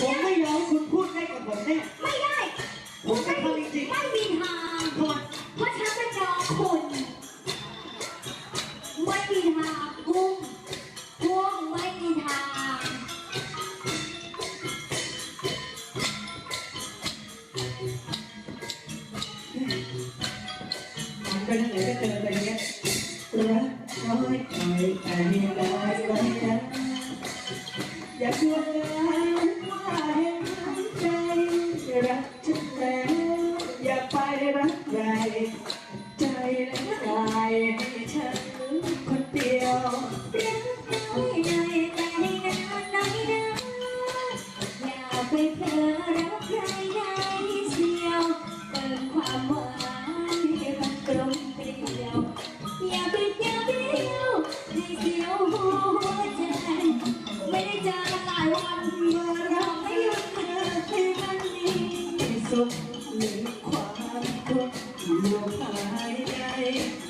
ผมไม่ยอมคุณพูดได้กับผมแน่ ไม่ได้ ผมจะทำจริงไม่มีทาง ๆทำไมเพราะฉันเป็นจอมคุณไม่มีทางกุ้งกุ้งไม่มีทางมันไปทางไหนก็เจอแต่เนี้ยรักน้อยหน่อยแต่มีน้อยไว้นะอย่ากลัวนะ ใครใจและกายให้ฉันคนเดียวเรี ลอรักใครได้เสียวเติมหานในกลมเกลียใจ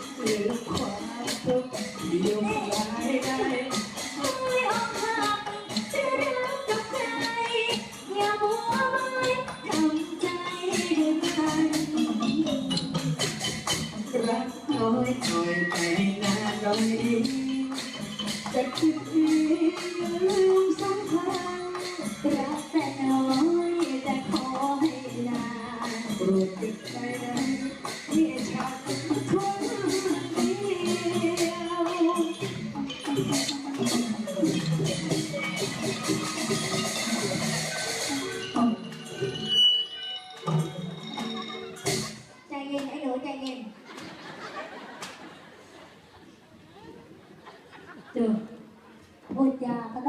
รักน้อยคอยไปนานหน่อยดีจะคิดดีอย่าลืมสักพักรักแต่น้อยแต่ขอให้นานโปรดเก็บไว้นะที่ฉันคน พูดยาก็